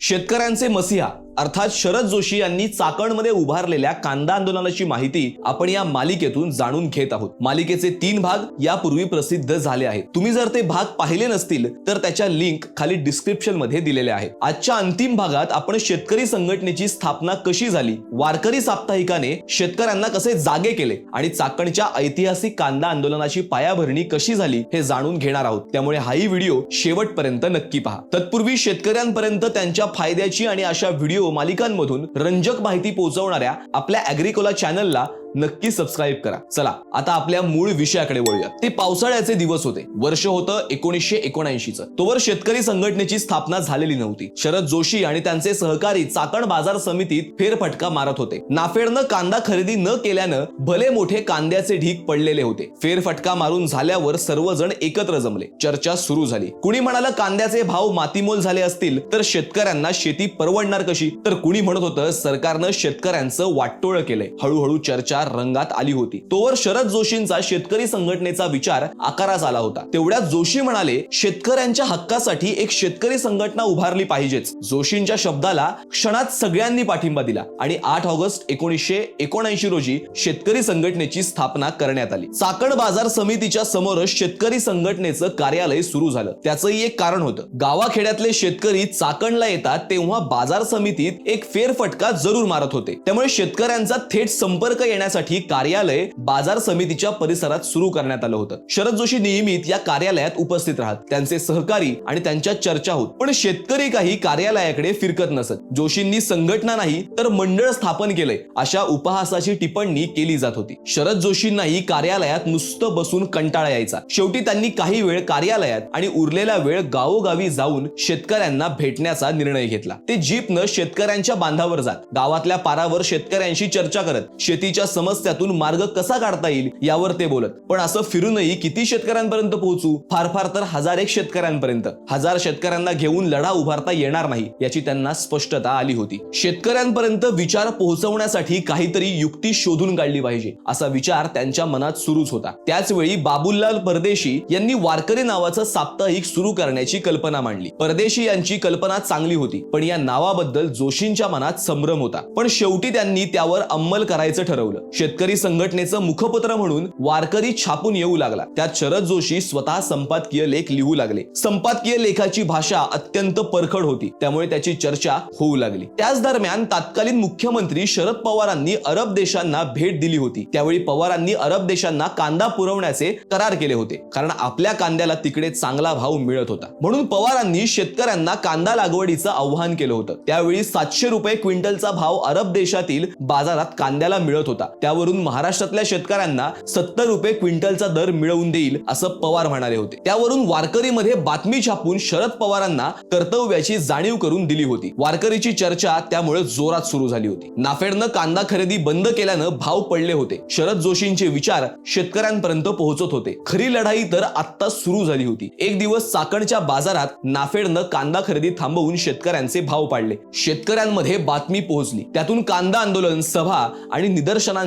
शेतकऱ्यांचे मसिहा. अर्थात शरद जोशी यांनी चाकणमध्ये उभारलेल्या कांदा आंदोलनाची माहिती आपण या मालिकेतून जाणून घेत आहोत. मालिकेचे तीन भाग यापूर्वी प्रसिद्ध झाले आहेत. तुम्ही जर ते भाग पाहिले नसतील तर त्याच्या लिंक खाली डिस्क्रिप्शनमध्ये दिलेल्या आहेत. आजच्या अंतिम भागात आपण शेतकरी संघटनेची स्थापना कशी झाली? वारकरी साप्ताहिकाने शेतकऱ्यांना कसे जागे केले? आणि चाकणच्या ऐतिहासिक कांदा आंदोलनाची पायाभरणी कशी झाली हे जाणून घेणार आहोत. त्यामुळे हाही व्हिडिओ शेवटपर्यंत नक्की पहा. तत्पूर्वी शेतकऱ्यांपर्यंत त्यांच्या फायद्याची आणि अशा व्हिडिओ मालिकांमधून रंजक माहिती पोहोचवणाऱ्या आपल्या अॅग्रिकोला चॅनलला नक्की सबस्क्राईब करा. चला आता आपल्या मूळ विषयाकडे वळूया ते पावसाळ्याचे दिवस होते. वर्ष होतं एकोणीसशे एकोणऐंशीचं. तोवर शेतकरी संघटनेची स्थापना झालेली नव्हती. शरद जोशी आणि त्यांचे सहकारी चाकण बाजार समितीत फेरफटका मारत होते. नाफेडनं कांदा खरेदी न केल्यानं भले मोठे कांद्याचे ढीक पडलेले होते. फेरफटका मारून झाल्यावर सर्वजण एकत्र जमले. चर्चा सुरू झाली. कुणी म्हणाला कांद्याचे भाव मातीमोल झाले असतील तर शेतकऱ्यांना शेती परवडणार कशी? तर कुणी म्हणत होतं सरकारनं शेतकऱ्यांचं वाटोळ केलंय. हळूहळू चर्चा रंगात आली होती. तोवर शरद जोशींचा शेतकरी संघटनेचा विचार आकारास आला होता. तेवढ्यात जोशी म्हणाले शेतकऱ्यांच्या हक्कासाठी एक शेतकरी संघटना उभारली पाहिजेच. जोशींच्या शब्दाला क्षणात सगळ्यांनी पाठिंबा दिला आणि आठ ऑगस्ट एकोणीसशे एकोणऐंशी रोजी शेतकरी संघटनेची स्थापना करण्यात आली. चाकण बाजार समितीच्या समोरच शेतकरी संघटनेचं कार्यालय सुरू झालं. त्याचंही एक कारण होतं. गावाखेड्यातले शेतकरी चाकणला येतात तेव्हा बाजार समितीत एक फेरफटका जरूर मारत होते. त्यामुळे शेतकऱ्यांचा थेट संपर्क करण्यासाठी कार्यालय बाजार समितीच्या परिसरात सुरू करण्यात आलं होतं. शरद जोशी नियमित या कार्यालयात उपस्थित राहत. त्यांचे सहकारी आणि त्यांच्या चर्चा होत. पण शेतकरी काही कार्यालयाकडे फिरकत नसत. जोशींनी संघटना नाही तर मंडळ स्थापन केलंय अशा उपहासाची टिप्पणी केली जात होती. शरद जोशींनाही कार्यालयात नुसतं बसून कंटाळा यायचा. शेवटी त्यांनी काही वेळ कार्यालयात आणि उरलेला वेळ गावोगावी जाऊन शेतकऱ्यांना भेटण्याचा निर्णय घेतला. ते जीपनं शेतकऱ्यांच्या बांधावर जात. गावातल्या पारावर शेतकऱ्यांशी चर्चा करत शेतीच्या समस्यातून मार्ग कसा काढता येईल यावर ते बोलत. पण असं फिरूनही किती शेतकऱ्यांपर्यंत पोहोचू? फार फार तर हजार एक शेतकऱ्यांपर्यंत. हजार शेतकऱ्यांना घेऊन लढा उभारता येणार नाही याची त्यांना स्पष्टता आली होती. शेतकऱ्यांपर्यंत विचार पोहोचवण्यासाठी काहीतरी युक्ती शोधून काढली पाहिजे असा विचार त्यांच्या मनात सुरूच होता. त्याचवेळी बाबुललाल परदेशी यांनी वारकरी नावाचं साप्ताहिक सुरू करण्याची कल्पना मांडली. परदेशी यांची कल्पना चांगली होती पण या नावाबद्दल जोशींच्या मनात संभ्रम होता. पण शेवटी त्यांनी त्यावर अंमल करायचं ठरवलं. शेतकरी संघटनेचं मुखपत्र म्हणून वारकरी छापून येऊ लागला. त्यात शरद जोशी स्वतः संपादकीय लेख लिहू लागले. संपादकीय लेखाची भाषा अत्यंत परखड होती. त्यामुळे त्याची चर्चा होऊ लागली. त्याच दरम्यान तत्कालीन मुख्यमंत्री शरद पवारांनी अरब देशांना भेट दिली होती. त्यावेळी पवारांनी अरब देशांना कांदा पुरवण्याचे करार केले होते. कारण आपल्या कांद्याला तिकडे चांगला भाव मिळत होता. म्हणून पवारांनी शेतकऱ्यांना कांदा लागवडीचं आव्हान केलं होतं. त्यावेळी सातशे रुपये क्विंटलचा भाव अरब देशातील बाजारात कांद्याला मिळत होता. त्यावरून महाराष्ट्रातल्या शेतकऱ्यांना सत्तर रुपये क्विंटलचा दर मिळवून देईल असं पवार म्हणाले होते. त्यावरून वारकरीमध्ये बातमी छापून शरद पवारांना कर्तव्याची जाणीव करून दिली होती. वारकरीची चर्चा त्यामुळे जोरात सुरू झाली होती. नाफेडनं कांदा खरेदी बंद केल्यानं भाव पडले होते. शरद जोशींचे विचार शेतकऱ्यांपर्यंत पोहोचत होते. खरी लढाई तर आत्ता सुरू झाली होती. एक दिवस चाकणच्या बाजारात नाफेडनं कांदा खरेदी थांबवून शेतकऱ्यांचे भाव पाडले. शेतकऱ्यांमध्ये बातमी पोहोचली. त्यातून कांदा आंदोलन सभा आणि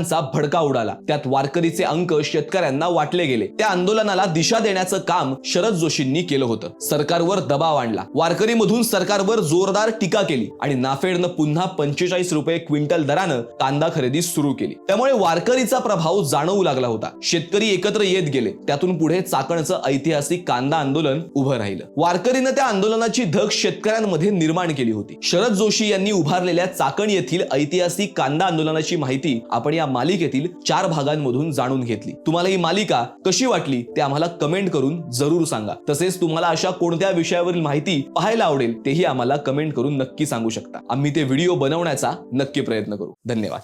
निदर्शनांचा भडका उडाला. त्यात वारकरीचे अंक शेतकऱ्यांना वाटले गेले. त्या आंदोलनाला दिशा देण्याचं काम शरद जोशींनी केलं होतं. सरकारवर दबाव आणला. वारकरीमधून सरकारवर जोरदार टीका केली आणि नाफेडनं पुन्हा पंचेचाळीस रुपये क्विंटल दरानं कांदा खरेदी सुरू केली. त्यामुळे वारकरीचा प्रभाव जाणवू लागला होता. शेतकरी एकत्र येत गेले. त्यातून पुढे चाकणचं ऐतिहासिक कांदा आंदोलन उभं राहिलं. वारकरीनं त्या आंदोलनाची धग शेतकऱ्यांमध्ये निर्माण केली होती. शरद जोशी यांनी उभारलेल्या चाकण येथील ऐतिहासिक कांदा आंदोलनाची माहिती आपण या मालिकेतील चार भागांमधून जाणून घेतली. तुम्हाला ही मालिका कशी वाटली ते आम्हाला कमेंट करून जरूर सांगा. तसेच तुम्हाला अशा कोणत्या विषयावरील माहिती पाहायला आवडेल तेही आम्हाला कमेंट करून नक्की सांगू शकता. आम्ही ते व्हिडिओ बनवण्याचा नक्की प्रयत्न करू. धन्यवाद.